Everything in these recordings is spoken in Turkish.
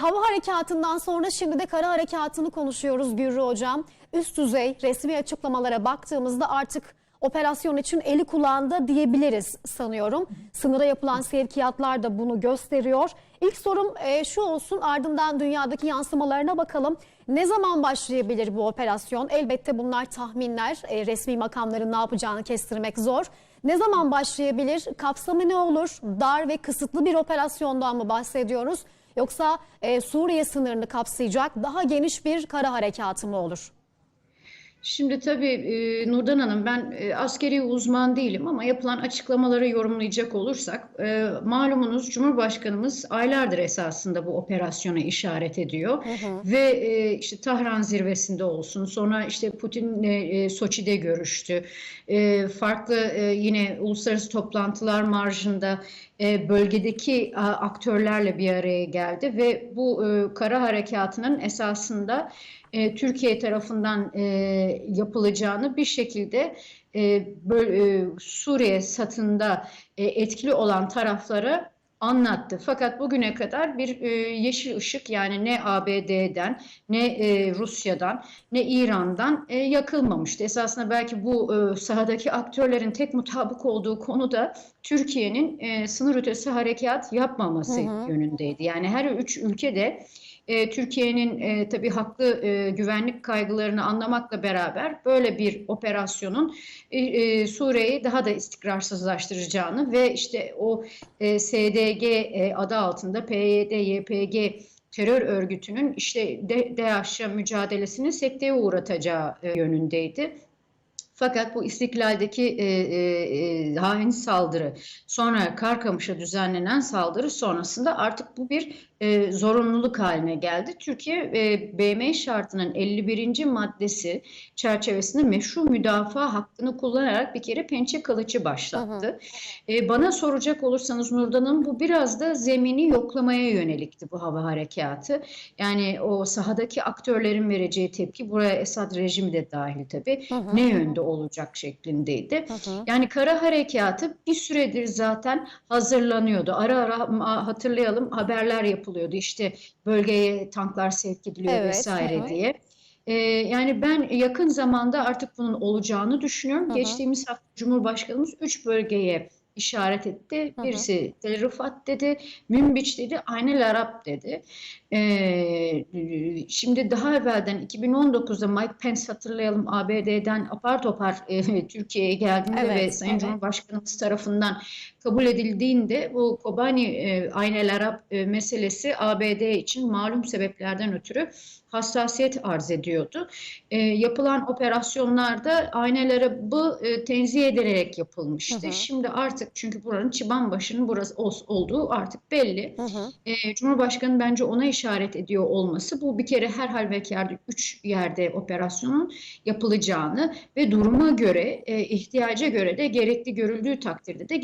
Hava harekatından sonra şimdi de kara harekatını konuşuyoruz Gürrü Hocam. Üst düzey resmi açıklamalara baktığımızda artık operasyon için eli kulağında diyebiliriz sanıyorum. Sınıra yapılan sevkiyatlar da bunu gösteriyor. İlk sorum e, şu olsun ardından dünyadaki yansımalarına bakalım. Ne zaman başlayabilir bu operasyon? Elbette bunlar tahminler. E, resmi makamların ne yapacağını kestirmek zor. Ne zaman başlayabilir? Kapsamı ne olur? Dar ve kısıtlı bir operasyondan mı bahsediyoruz? Yoksa e, Suriye sınırını kapsayacak daha geniş bir kara harekatı mı olur? Şimdi tabii e, Nurdan Hanım ben e, askeri uzman değilim ama yapılan açıklamaları yorumlayacak olursak e, malumunuz Cumhurbaşkanımız aylardır esasında bu operasyona işaret ediyor. Ve e, işte Tahran zirvesinde olsun sonra işte Putin'le e, Soçi'de görüştü. E, farklı e, yine uluslararası toplantılar marjında e, bölgedeki a, aktörlerle bir araya geldi. Ve bu e, kara harekatının esasında e, Türkiye tarafından e, yapılacağını bir şekilde e, böyle, e, Suriye satında e, etkili olan taraflara anlattı. Fakat bugüne kadar bir e, yeşil ışık yani ne ABD'den ne e, Rusya'dan ne İran'dan e, yakılmamıştı. Esasında belki bu e, sahadaki aktörlerin tek mutabık olduğu konu da Türkiye'nin e, sınır ötesi harekat yapmaması yönündeydi. Yani her üç ülke de e, Türkiye'nin e, tabii haklı e, güvenlik kaygılarını anlamakla beraber böyle bir operasyonun e, e, Suriye'yi daha da istikrarsızlaştıracağını ve işte o e, SDG e, adı altında PYD, YPG terör örgütünün işte DAEŞ'e mücadelesini sekteye uğratacağı e, yönündeydi. Fakat bu istiklaldeki e, e, e, hain saldırı, sonra Karkamış'a düzenlenen saldırı sonrasında artık bu bir e, zorunluluk haline geldi. Türkiye e, BM şartının 51. maddesi çerçevesinde meşru müdafaa hakkını kullanarak bir kere pençe kılıcı başlattı. E, bana soracak olursanız Nurdan'ın bu biraz da zemini yoklamaya yönelikti bu hava harekatı. Yani o sahadaki aktörlerin vereceği tepki buraya Esad rejimi de dahil tabii ne yönde olacak şeklindeydi. Yani kara harekatı bir süredir zaten hazırlanıyordu. Ara ara hatırlayalım haberler yapılıyordu. İşte bölgeye tanklar sevk ediliyor Evet, vesaire hı hı. diye. Ee, yani ben yakın zamanda artık bunun olacağını düşünüyorum. Hı hı. Geçtiğimiz hafta Cumhurbaşkanımız üç bölgeye işaret etti. Birisi Tel Rifat dedi, Münbiç dedi, Aynel Arap dedi. Ee, şimdi daha evvelden 2019'da Mike Pence hatırlayalım ABD'den apar topar e, Türkiye'ye geldiğinde Evet, ve Sayın evet. Cumhurbaşkanımız tarafından kabul edildiğinde bu Kobani e, Aynel Arap e, meselesi ABD için malum sebeplerden ötürü hassasiyet arz ediyordu. E, yapılan operasyonlarda Aynel Arap'ı e, tenzih edilerek yapılmıştı. Hı hı. Şimdi artık çünkü buranın Çıbanbaşı'nın burası ol- olduğu artık belli. Hı hı. E, Cumhurbaşkanı bence ona işaret ediyor olması bu bir kere her halükarda üç yerde operasyonun yapılacağını ve duruma göre e, ihtiyaca göre de gerekli görüldüğü takdirde de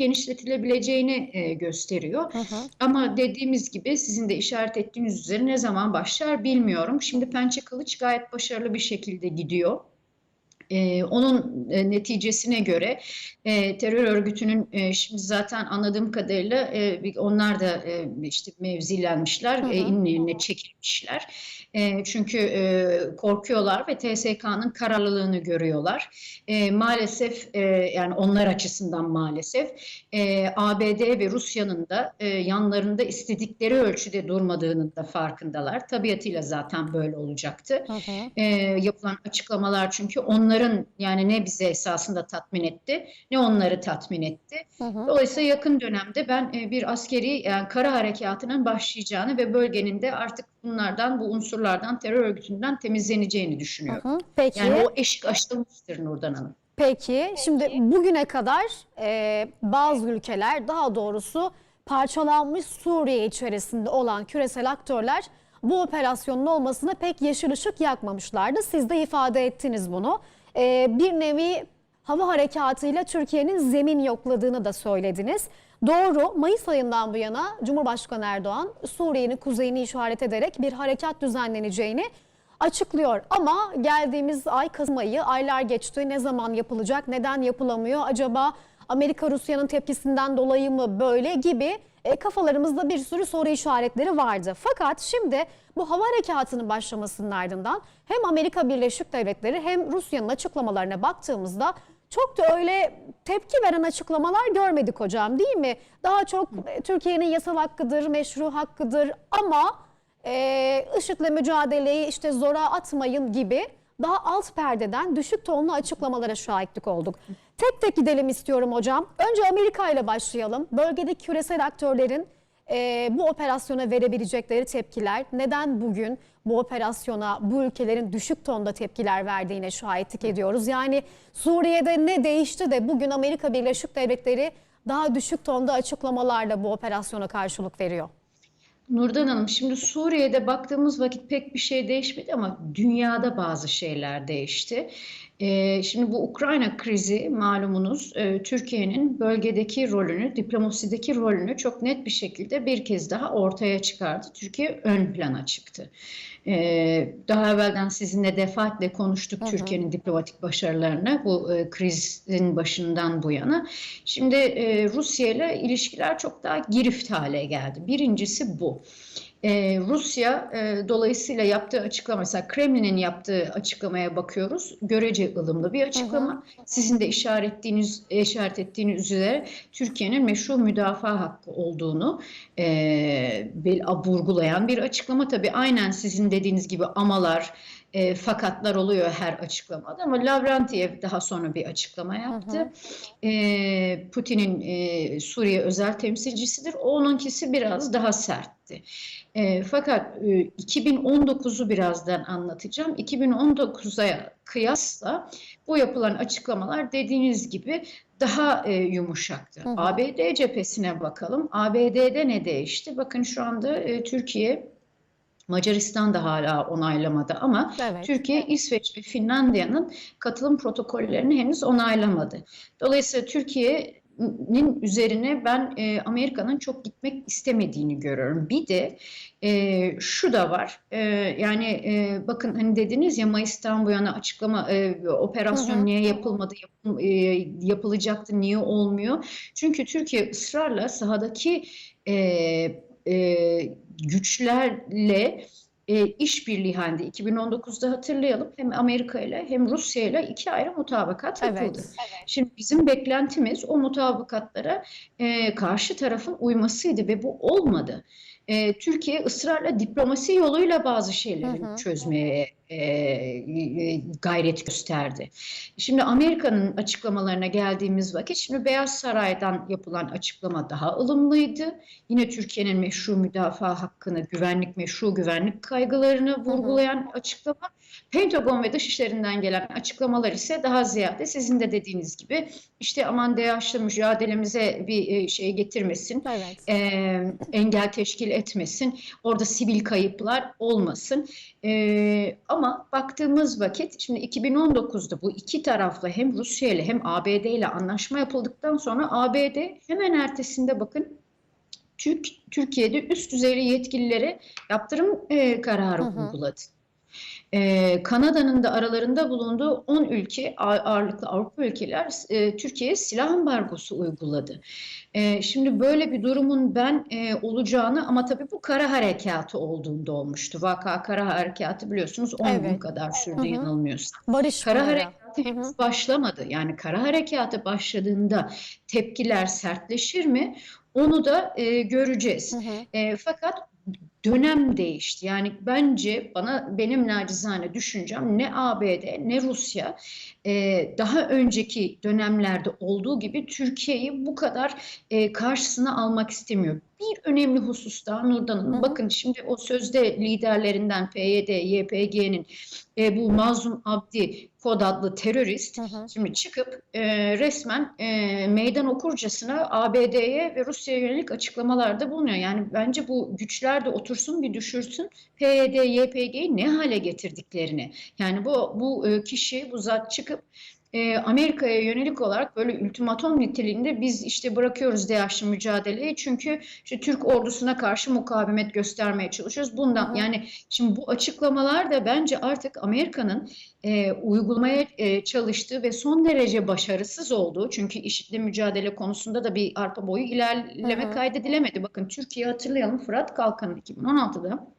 genişletilebileceğini e, gösteriyor. Hı hı. Ama dediğimiz gibi sizin de işaret ettiğiniz üzere ne zaman başlar bilmiyorum. Şimdi Pençe Kılıç gayet başarılı bir şekilde gidiyor. Ee, onun e, neticesine göre e, terör örgütünün e, şimdi zaten anladığım kadarıyla e, onlar da e, işte mevzilenmişler, Hı hı. e, inlerine çekilmişler. E, çünkü e, korkuyorlar ve TSK'nın kararlılığını görüyorlar. E, maalesef e, yani onlar açısından maalesef e, ABD ve Rusya'nın da e, yanlarında istedikleri ölçüde durmadığının da farkındalar. Tabiatıyla zaten böyle olacaktı. Hı hı. E, yapılan açıklamalar çünkü onların yani ne bize esasında tatmin etti ne onları tatmin etti. Hı hı. Dolayısıyla yakın dönemde ben e, bir askeri yani kara harekatının başlayacağını ve bölgenin de artık bunlardan bu unsurlardan terör örgütünden temizleneceğini düşünüyorum. Hı. Peki. Yani o eşik aşılmıştır Nurdan Hanım. Peki şimdi bugüne kadar e, bazı ülkeler daha doğrusu parçalanmış Suriye içerisinde olan küresel aktörler bu operasyonun olmasına pek yeşil ışık yakmamışlardı. Siz de ifade ettiniz bunu. E, bir nevi hava harekatıyla Türkiye'nin zemin yokladığını da söylediniz. Doğru Mayıs ayından bu yana Cumhurbaşkanı Erdoğan Suriye'nin kuzeyini işaret ederek bir harekat düzenleneceğini açıklıyor. Ama geldiğimiz ay Kasım ayı aylar geçti. Ne zaman yapılacak, neden yapılamıyor? Acaba Amerika Rusya'nın tepkisinden dolayı mı böyle gibi e, kafalarımızda bir sürü soru işaretleri vardı. Fakat şimdi bu hava harekatının başlamasının ardından hem Amerika Birleşik Devletleri hem Rusya'nın açıklamalarına baktığımızda çok da öyle tepki veren açıklamalar görmedik hocam değil mi? Daha çok e, Türkiye'nin yasal hakkıdır, meşru hakkıdır ama e, IŞİD'le mücadeleyi işte zora atmayın gibi daha alt perdeden düşük tonlu açıklamalara şahitlik olduk. Tek tek gidelim istiyorum hocam. Önce Amerika ile başlayalım. Bölgedeki küresel aktörlerin e, bu operasyona verebilecekleri tepkiler, neden bugün bu operasyona bu ülkelerin düşük tonda tepkiler verdiğine şahitlik ediyoruz. Yani Suriye'de ne değişti de bugün Amerika Birleşik Devletleri daha düşük tonda açıklamalarla bu operasyona karşılık veriyor. Nurdan Hanım, şimdi Suriye'de baktığımız vakit pek bir şey değişmedi ama dünyada bazı şeyler değişti. Ee, şimdi bu Ukrayna krizi malumunuz e, Türkiye'nin bölgedeki rolünü, diplomasideki rolünü çok net bir şekilde bir kez daha ortaya çıkardı. Türkiye ön plana çıktı. Ee, daha evvelden sizinle defaatle konuştuk Türkiye'nin diplomatik başarılarını bu e, krizin başından bu yana. Şimdi e, Rusya ile ilişkiler çok daha girift hale geldi. Birincisi bu. Ee, Rusya e, dolayısıyla yaptığı açıklama, mesela Kremlin'in yaptığı açıklamaya bakıyoruz. Görece ılımlı bir açıklama. Sizin de işaret ettiğiniz, işaret ettiğiniz üzere Türkiye'nin meşru müdafaa hakkı olduğunu e, vurgulayan bir açıklama. Tabii aynen sizin dediğiniz gibi amalar, e, fakatlar oluyor her açıklamada ama Lavrentiev daha sonra bir açıklama yaptı. E, Putin'in e, Suriye özel temsilcisidir. Onunkisi biraz daha sertti. E, fakat e, 2019'u birazdan anlatacağım. 2019'a kıyasla bu yapılan açıklamalar dediğiniz gibi daha e, yumuşaktı. Hı hı. ABD cephesine bakalım. ABD'de ne değişti? Bakın şu anda e, Türkiye Macaristan da hala onaylamadı ama Evet. Türkiye, İsveç ve Finlandiya'nın katılım protokollerini henüz onaylamadı. Dolayısıyla Türkiye'nin üzerine ben e, Amerika'nın çok gitmek istemediğini görüyorum. Bir de e, şu da var. E, yani e, bakın hani dediniz ya Mayıs'tan bu yana açıklama e, operasyon Hı hı. niye yapılmadı, yapıl- e, yapılacaktı, niye olmuyor? Çünkü Türkiye ısrarla sahadaki e, e, güçlerle e, işbirliği halinde 2019'da hatırlayalım hem Amerika ile hem Rusya ile iki ayrı mutabakat yapıldı. Evet. Şimdi bizim beklentimiz o mutabakatlara e, karşı tarafın uymasıydı ve bu olmadı. E, Türkiye ısrarla diplomasi yoluyla bazı şeyleri Hı hı. çözmeye e, e, gayret gösterdi. Şimdi Amerika'nın açıklamalarına geldiğimiz vakit şimdi Beyaz Saray'dan yapılan açıklama daha ılımlıydı. Yine Türkiye'nin meşru müdafaa hakkını, güvenlik, meşru güvenlik kaygılarını vurgulayan açıklama. Pentagon ve Dışişleri'nden gelen açıklamalar ise daha ziyade sizin de dediğiniz gibi işte aman DAEŞ'le mücadelemize bir e, şey getirmesin, Evet. e, engel teşkil etmesin, orada sivil kayıplar olmasın. E, ama baktığımız vakit şimdi 2019'da bu iki tarafla hem Rusya ile hem ABD ile anlaşma yapıldıktan sonra ABD hemen ertesinde bakın Türk Türkiye'de üst düzeyli yetkililere yaptırım e, kararı Hı hı. uyguladı. Ee, Kanada'nın da aralarında bulunduğu 10 ülke ağ- ağırlıklı Avrupa ülkeler e, Türkiye'ye silah ambargosu uyguladı. Ee, şimdi böyle bir durumun ben e, olacağını ama tabii bu kara harekatı olduğunda olmuştu. Vaka kara harekatı biliyorsunuz 10 gün Evet. kadar sürdü Hı hı. yanılmıyorsam. Barış Kara harekatı henüz başlamadı. Yani kara harekatı başladığında tepkiler sertleşir mi? Onu da e, göreceğiz. Hı hı. E, fakat dönem değişti. Yani bence bana benim nacizane düşüncem ne ABD ne Rusya e, daha önceki dönemlerde olduğu gibi Türkiye'yi bu kadar e, karşısına almak istemiyor. Bir önemli husus daha Nurdan Hanım. Bakın şimdi o sözde liderlerinden PYD, YPG'nin e, bu Mazlum Abdi kod adlı terörist Hı hı. Şimdi çıkıp e, resmen e, meydan okurcasına ABD'ye ve Rusya'ya yönelik açıklamalarda bulunuyor. Yani bence bu güçler de otursun bir düşürsün PYD, YPG'yi ne hale getirdiklerini. Yani bu bu e, kişi, bu zat çıkıp e, Amerika'ya yönelik olarak böyle ultimatom niteliğinde biz işte bırakıyoruz DAEŞ'li mücadeleyi çünkü işte Türk ordusuna karşı mukavemet göstermeye çalışıyoruz. Bundan Hı yani şimdi bu açıklamalar da bence artık Amerika'nın e, uygulamaya e, çalıştığı ve son derece başarısız olduğu çünkü IŞİD'le mücadele konusunda da bir arpa boyu ilerleme hı. kaydedilemedi. Bakın Türkiye hatırlayalım Fırat Kalkanı 2016'da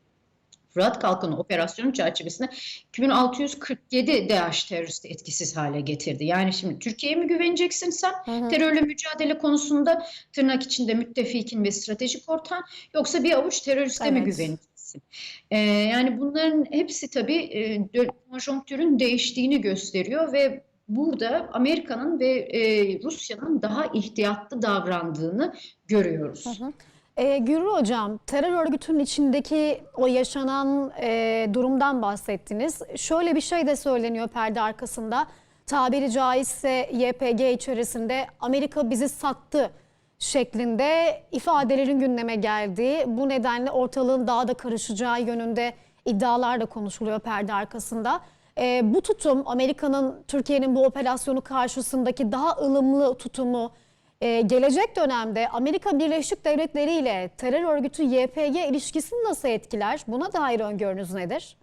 Fırat Kalkanı operasyonu çerçevesinde 2647 DAEŞ teröristi etkisiz hale getirdi. Yani şimdi Türkiye'ye mi güveneceksin sen Hı hı. terörle mücadele konusunda tırnak içinde müttefikin ve stratejik ortağın yoksa bir avuç teröriste mi Evet. güveneceksin? Ee, yani bunların hepsi tabii e, konjonktürün değiştiğini gösteriyor ve burada Amerika'nın ve e, Rusya'nın daha ihtiyatlı davrandığını görüyoruz. Hı hı. E, Gürü Hocam, terör örgütünün içindeki o yaşanan e, durumdan bahsettiniz. Şöyle bir şey de söyleniyor perde arkasında. Tabiri caizse YPG içerisinde Amerika bizi sattı şeklinde ifadelerin gündeme geldiği, bu nedenle ortalığın daha da karışacağı yönünde iddialar da konuşuluyor perde arkasında. E, bu tutum Amerika'nın Türkiye'nin bu operasyonu karşısındaki daha ılımlı tutumu ee, gelecek dönemde Amerika Birleşik Devletleri ile terör örgütü YPG ilişkisini nasıl etkiler? Buna dair öngörünüz nedir?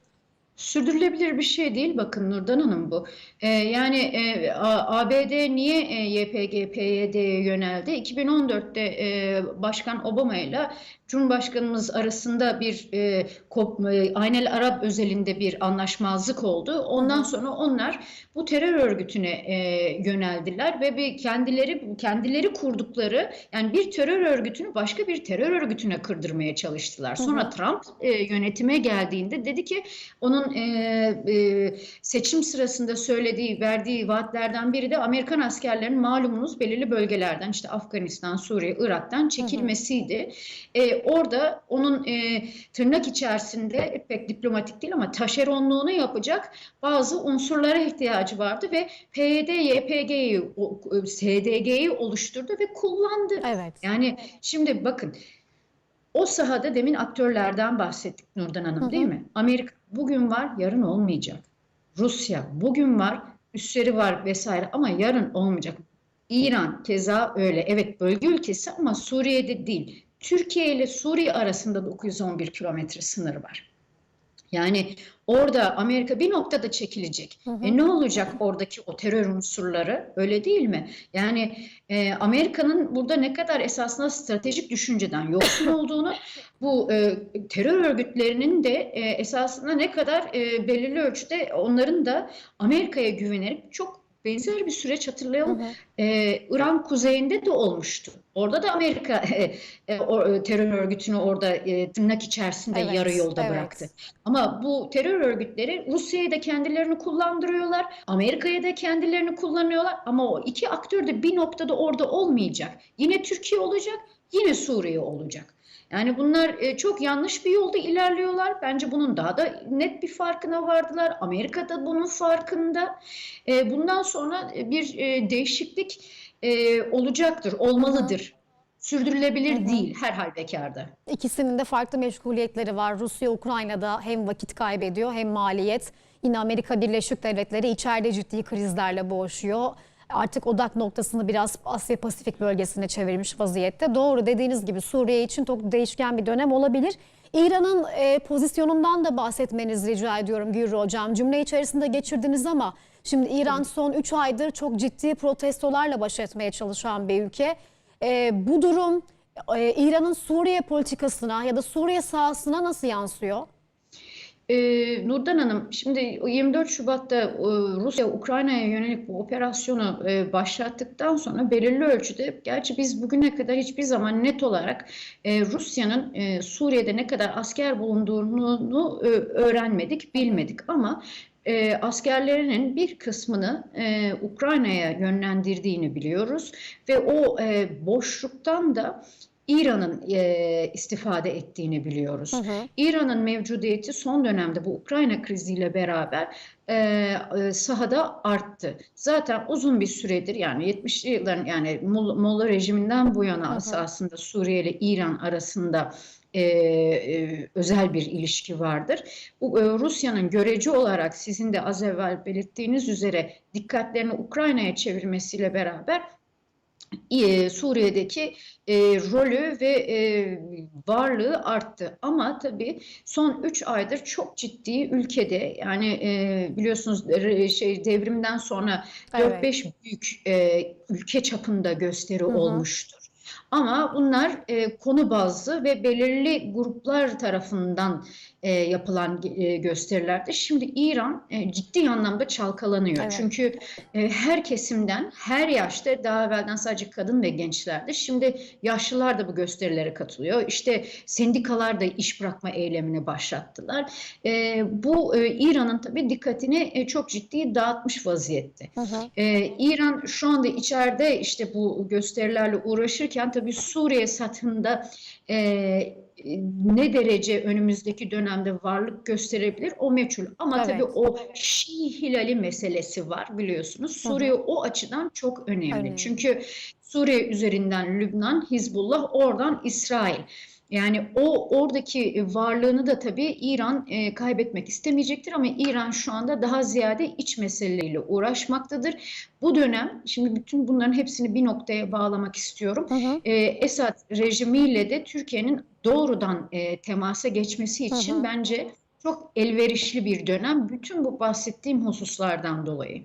Sürdürülebilir bir şey değil bakın Nurdan Hanım bu. Ee, yani e, ABD niye e, YPG, PYD'ye yöneldi? 2014'te e, Başkan Obama ile Cumhurbaşkanımız arasında bir e, kop, e, Aynel Arap özelinde bir anlaşmazlık oldu. Ondan sonra onlar bu terör örgütüne e, yöneldiler ve bir kendileri kendileri kurdukları yani bir terör örgütünü başka bir terör örgütüne kırdırmaya çalıştılar. Sonra Trump e, yönetime geldiğinde dedi ki onun e, e, seçim sırasında söylediği, verdiği vaatlerden biri de Amerikan askerlerinin malumunuz belirli bölgelerden işte Afganistan, Suriye, Irak'tan çekilmesiydi. E, orada onun e, tırnak içerisinde pek diplomatik değil ama taşeronluğunu yapacak bazı unsurlara ihtiyacı vardı ve PYD, YPG'yi, o- SDG'yi oluşturdu ve kullandı. Evet. Yani şimdi bakın o sahada demin aktörlerden bahsettik Nurdan Hanım Hı hı. değil mi? Amerika bugün var, yarın olmayacak. Rusya bugün var, üsleri var vesaire ama yarın olmayacak. İran keza öyle. Evet bölge ülkesi ama Suriye'de değil. Türkiye ile Suriye arasında 911 kilometre sınır var. Yani orada Amerika bir noktada çekilecek. Hı hı. E ne olacak oradaki o terör unsurları? Öyle değil mi? Yani e, Amerika'nın burada ne kadar esasında stratejik düşünceden yoksun olduğunu, bu e, terör örgütlerinin de e, esasında ne kadar e, belirli ölçüde onların da Amerika'ya güvenerek çok benzer bir süreç hatırlayalım. Hı hı. Ee, İran kuzeyinde de olmuştu. Orada da Amerika e, e, o, e, terör örgütünü orada e, tırnak içerisinde Evet, yarı yolda evet. bıraktı. Ama bu terör örgütleri Rusya'ya da kendilerini kullandırıyorlar, Amerika'ya da kendilerini kullanıyorlar. Ama o iki aktör de bir noktada orada olmayacak. Yine Türkiye olacak, yine Suriye olacak. Yani bunlar e, çok yanlış bir yolda ilerliyorlar. Bence bunun daha da net bir farkına vardılar. Amerika da bunun farkında. E, bundan sonra bir e, değişiklik e, olacaktır, olmalıdır. Sürdürülebilir Hı hı. değil her halükarda. İkisinin de farklı meşguliyetleri var. Rusya Ukrayna'da hem vakit kaybediyor hem maliyet. Yine Amerika Birleşik Devletleri içeride ciddi krizlerle boğuşuyor. Artık odak noktasını biraz Asya Pasifik bölgesine çevirmiş vaziyette. Doğru dediğiniz gibi Suriye için çok değişken bir dönem olabilir. İran'ın e, pozisyonundan da bahsetmenizi rica ediyorum Gürü Hocam. Cümle içerisinde geçirdiniz ama şimdi İran son 3 aydır çok ciddi protestolarla baş etmeye çalışan bir ülke. E, bu durum e, İran'ın Suriye politikasına ya da Suriye sahasına nasıl yansıyor? Ee, Nurdan Hanım, şimdi o 24 Şubat'ta e, Rusya Ukrayna'ya yönelik bu operasyonu e, başlattıktan sonra belirli ölçüde, gerçi biz bugüne kadar hiçbir zaman net olarak e, Rusya'nın e, Suriye'de ne kadar asker bulunduğunu e, öğrenmedik, bilmedik. Ama e, askerlerinin bir kısmını e, Ukrayna'ya yönlendirdiğini biliyoruz. Ve o e, boşluktan da İran'ın e, istifade ettiğini biliyoruz. Hı hı. İran'ın mevcudiyeti son dönemde bu Ukrayna kriziyle beraber e, e, sahada arttı. Zaten uzun bir süredir yani 70'li yılların yani Mol- Molla rejiminden bu yana Hı hı. esasında Suriye ile İran arasında e, e, özel bir ilişki vardır. Bu, e, Rusya'nın görece olarak sizin de az evvel belirttiğiniz üzere dikkatlerini Ukrayna'ya çevirmesiyle beraber Suriye'deki e, rolü ve e, varlığı arttı. Ama tabii son 3 aydır çok ciddi ülkede yani e, biliyorsunuz re- şey devrimden sonra Evet. 4-5 büyük e, ülke çapında gösteri Hı hı. olmuştur. Ama bunlar e, konu bazlı ve belirli gruplar tarafından e, yapılan e, gösterilerdi. Şimdi İran e, ciddi anlamda çalkalanıyor. Evet. Çünkü e, her kesimden, her yaşta daha evvelden sadece kadın ve gençlerdi. Şimdi yaşlılar da bu gösterilere katılıyor. İşte sendikalar da iş bırakma eylemini başlattılar. E, bu e, İran'ın tabii dikkatini e, çok ciddi dağıtmış vaziyette. Hı hı. Ee, İran şu anda içeride işte bu gösterilerle uğraşırken tabii Suriye satında e, ne derece önümüzdeki dönemde varlık gösterebilir o meçhul. Ama Evet. tabii o Şii Hilali meselesi var biliyorsunuz. Hı hı. Suriye o açıdan çok önemli. Önemli. Çünkü Suriye üzerinden Lübnan, Hizbullah, oradan İsrail. Yani o oradaki varlığını da tabii İran e, kaybetmek istemeyecektir ama İran şu anda daha ziyade iç meseleleriyle uğraşmaktadır. Bu dönem, şimdi bütün bunların hepsini bir noktaya bağlamak istiyorum. Hı hı. E, Esad rejimiyle de Türkiye'nin doğrudan e, temasa geçmesi Hı için hı. bence çok elverişli bir dönem. Bütün bu bahsettiğim hususlardan dolayı.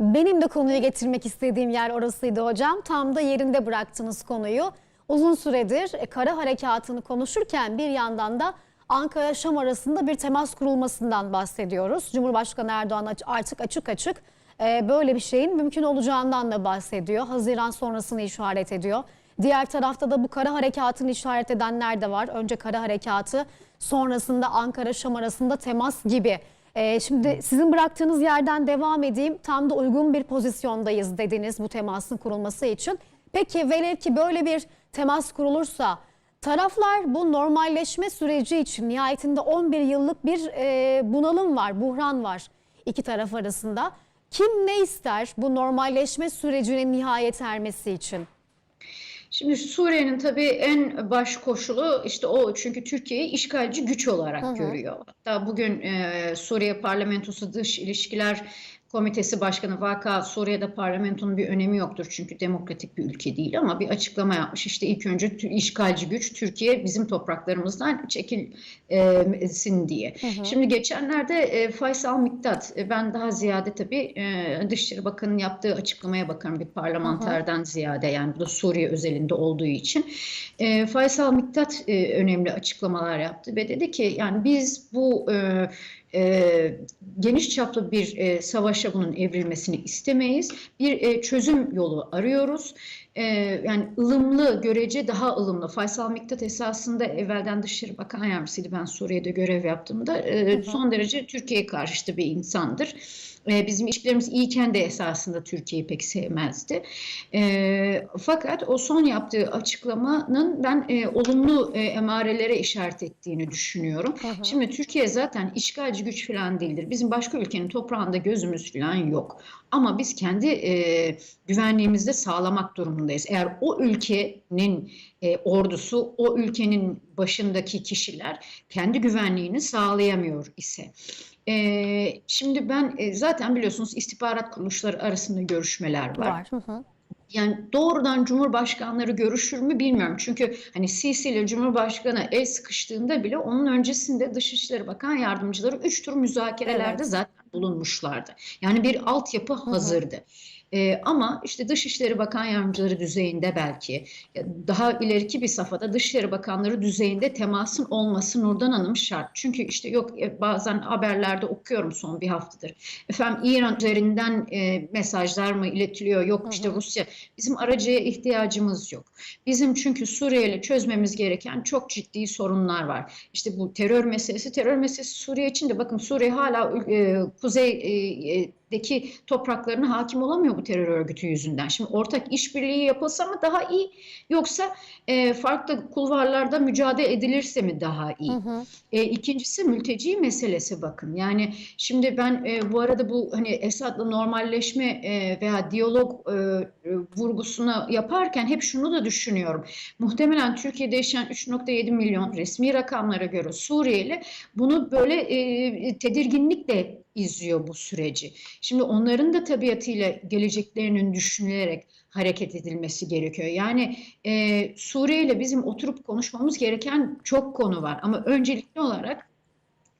Benim de konuyu getirmek istediğim yer orasıydı hocam. Tam da yerinde bıraktınız konuyu. Uzun süredir e, kara harekatını konuşurken bir yandan da Ankara-Şam arasında bir temas kurulmasından bahsediyoruz. Cumhurbaşkanı Erdoğan artık açık açık e, böyle bir şeyin mümkün olacağından da bahsediyor. Haziran sonrasını işaret ediyor. Diğer tarafta da bu kara harekatını işaret edenler de var. Önce kara harekatı sonrasında Ankara-Şam arasında temas gibi. Ee, şimdi sizin bıraktığınız yerden devam edeyim. Tam da uygun bir pozisyondayız dediniz bu temasın kurulması için. Peki velev ki böyle bir temas kurulursa taraflar bu normalleşme süreci için nihayetinde 11 yıllık bir e, bunalım var, buhran var iki taraf arasında. Kim ne ister bu normalleşme sürecinin nihayet ermesi için? Şimdi Suriye'nin tabii en baş koşulu işte o çünkü Türkiye'yi işgalci güç olarak Hı hı. görüyor. Hatta bugün e, Suriye Parlamentosu Dış İlişkiler Komitesi Başkanı Vaka Suriye'de parlamentonun bir önemi yoktur çünkü demokratik bir ülke değil ama bir açıklama yapmış. İşte ilk önce işgalci güç Türkiye bizim topraklarımızdan çekilsin diye. Hı hı. Şimdi geçenlerde e, Faysal Miktat, e, ben daha ziyade tabii e, Dışişleri Bakanı'nın yaptığı açıklamaya bakarım bir parlamenterden ziyade yani bu da Suriye özelinde olduğu için. E, Faysal Miktat e, önemli açıklamalar yaptı ve dedi ki yani biz bu e, e, geniş çaplı bir e, savaşa bunun evrilmesini istemeyiz. Bir e, çözüm yolu arıyoruz. E, yani ılımlı, görece daha ılımlı. Faysal Miktat esasında evvelden Dışişleri Bakan Yardımcısıydı ben Suriye'de görev yaptığımda. E, son derece Türkiye karşıtı bir insandır. E, bizim ilişkilerimiz iyiyken de esasında Türkiye'yi pek sevmezdi. E, fakat o son yaptığı açıklamanın ben e, olumlu e, emarelere işaret ettiğini düşünüyorum. Hı hı. Şimdi Türkiye zaten işgalci güç falan değildir. Bizim başka ülkenin toprağında gözümüz falan yok. Ama biz kendi e, güvenliğimizi de sağlamak durumundayız. Eğer o ülkenin e, ordusu, o ülkenin başındaki kişiler kendi güvenliğini sağlayamıyor ise. E, şimdi ben e, zaten biliyorsunuz istihbarat kuruluşları arasında görüşmeler var. Var. Hı hı. Yani doğrudan Cumhurbaşkanları görüşür mü bilmiyorum. Çünkü hani Sisi ile Cumhurbaşkanı el sıkıştığında bile onun öncesinde Dışişleri Bakan Yardımcıları üç tur müzakerelerde Evet. zaten bulunmuşlardı. Yani bir altyapı hazırdı. Ee, ama işte Dışişleri Bakan Yardımcıları düzeyinde belki daha ileriki bir safhada Dışişleri Bakanları düzeyinde temasın olması Nurdan Hanım şart. Çünkü işte yok e, bazen haberlerde okuyorum son bir haftadır. Efendim İran üzerinden e, mesajlar mı iletiliyor? Yok işte. Rusya. Bizim aracıya ihtiyacımız yok. Bizim çünkü Suriye ile çözmemiz gereken çok ciddi sorunlar var. İşte bu terör meselesi, terör meselesi Suriye için de bakın Suriye hala e, kuzey e, e, Suriye'deki topraklarına hakim olamıyor bu terör örgütü yüzünden. Şimdi ortak işbirliği yapılsa mı daha iyi yoksa e, farklı kulvarlarda mücadele edilirse mi daha iyi? E, ikincisi mülteci meselesi bakın. Yani şimdi ben e, bu arada bu hani Esad'la normalleşme e, veya diyalog e, e, vurgusunu yaparken hep şunu da düşünüyorum. Muhtemelen Türkiye'de yaşayan 3.7 milyon resmi rakamlara göre Suriyeli bunu böyle e, tedirginlikle izliyor bu süreci. Şimdi onların da tabiatıyla geleceklerinin düşünülerek hareket edilmesi gerekiyor. Yani e, Suriye ile bizim oturup konuşmamız gereken çok konu var. Ama öncelikli olarak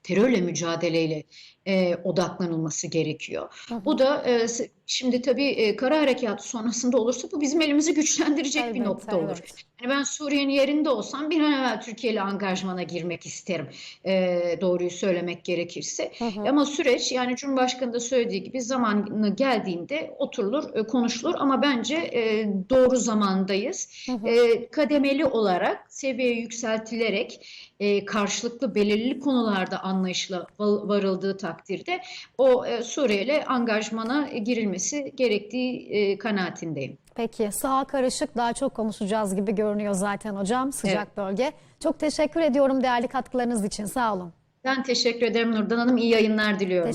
terörle mücadeleyle e, odaklanılması gerekiyor. Bu da e, şimdi tabii e, kara harekatı sonrasında olursa bu bizim elimizi güçlendirecek bir Evet, nokta olur. evet. Yani ben Suriye'nin yerinde olsam bir an evvel Türkiye ile angajmana girmek isterim. E, doğruyu söylemek gerekirse. Ama süreç yani Cumhurbaşkanı da söylediği gibi zamanı geldiğinde oturulur, e, konuşulur ama bence e, doğru zamandayız. E, kademeli olarak seviye yükseltilerek e, karşılıklı belirli konularda anlayışla va- varıldığı takdirde o e, Suriye ile angajmana girilmesi gerektiği e, kanaatindeyim. Peki saha karışık daha çok konuşacağız gibi görünüyor zaten hocam sıcak bölge. Çok teşekkür ediyorum değerli katkılarınız için sağ olun. Ben teşekkür ederim Nurdan Hanım. İyi yayınlar diliyorum.